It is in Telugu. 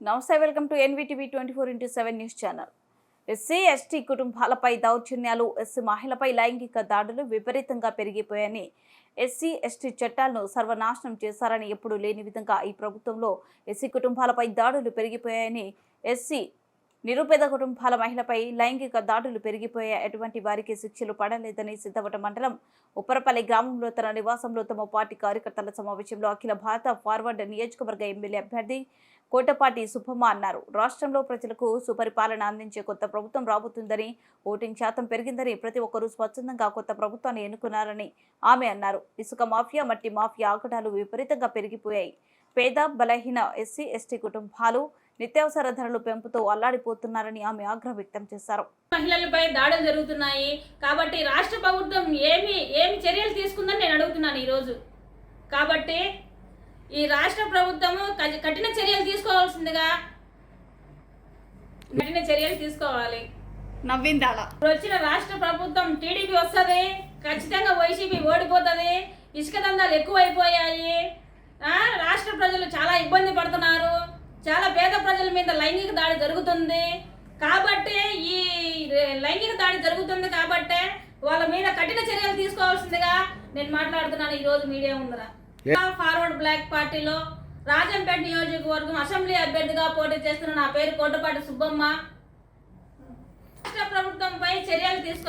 నమస్తే welcome to NVTV twenty four into seven news channel SC ST కుటుంబాలపై దౌర్జన్యాలు ఎస్సీ మహిళపై లైంగిక దాడులు విపరీతంగా పెరిగిపోయాయని ఎస్సీ ఎస్టీ చట్టాలను సర్వనాశనం చేశారని ఎప్పుడూ లేని విధంగా ఈ ప్రభుత్వంలో ఎస్సీ కుటుంబాలపై దాడులు పెరిగిపోయాయని ఎస్సీ నిరుపేద కుటుంబాల మహిళపై లైంగిక దాడులు పెరిగిపోయాయి. అటువంటి వారికి శిక్షలు పడలేదని సిద్ధవట మండలం ఉప్పరపల్లి గ్రామంలో తన నివాసంలో తమ పార్టీ కార్యకర్తల సమావేశంలో అఖిల భారత ఫార్వర్డ్ నియోజకవర్గ ఎమ్మెల్యే అభ్యర్థి కోటపాటి సుబ్బమ్మ అన్నారు. రాష్ట్రంలో ప్రజలకు సుపరిపాలన అందించే కొత్త ప్రభుత్వం రాబోతుందని ఓటింగ్ శాతం పెరిగిందని ప్రతి ఒక్కరూ స్వచ్ఛందంగా కొత్త ప్రభుత్వాన్ని ఎన్నుకున్నారని ఆమె అన్నారు. ఇసుక మాఫియా మట్టి మాఫియా ఆగడాలు విపరీతంగా పెరిగిపోయాయి. పేద బలహీన ఎస్సీ ఎస్టీ కుటుంబాలు నిత్యావసర ధరలు పెంపుతో అల్లాడిపోతున్నారని ఆమె ఆగ్రహం వ్యక్తం చేశారు. మహిళలపై దాడులు జరుగుతున్నాయి కాబట్టి రాష్ట్ర ప్రభుత్వం ఏమి ఏమి చర్యలు తీసుకుందని నేను అడుగుతున్నాను ఈరోజు. కాబట్టి ఈ రాష్ట్ర ప్రభుత్వము కఠి- కఠిన చర్యలు తీసుకోవాల్సిందిగా కఠిన చర్యలు తీసుకోవాలి. నవ్విందాల? ఇప్పుడు వచ్చిన రాష్ట్ర ప్రభుత్వం టీడీపీ వస్తుంది ఖచ్చితంగా వైసీపీ ఓడిపోతుంది ఇసుక దందాలు ఎక్కువైపోయాయి. రాష్ట్ర ప్రజలు చాలా ఇబ్బంది పడుతున్నారు. చాలా పేద ప్రజల మీద లైంగిక దాడి జరుగుతుంది. కాబట్టి ఈ లైంగిక దాడి జరుగుతుంది కాబట్టి వాళ్ళ మీద కఠిన చర్యలు తీసుకోవాల్సిందిగా నేను మాట్లాడుతున్నాను ఈ రోజు మీడియా ముందర. ఫార్వర్డ్ బ్లాక్ పార్టీలో రాజంపేట నియోజకవర్గం అసెంబ్లీ అభ్యర్థిగా పోటీ చేస్తున్న నా పేరు కోటపాటి సుబ్బమ్మ. రాష్ట్ర ప్రభుత్వంపై చర్యలు తీసుకో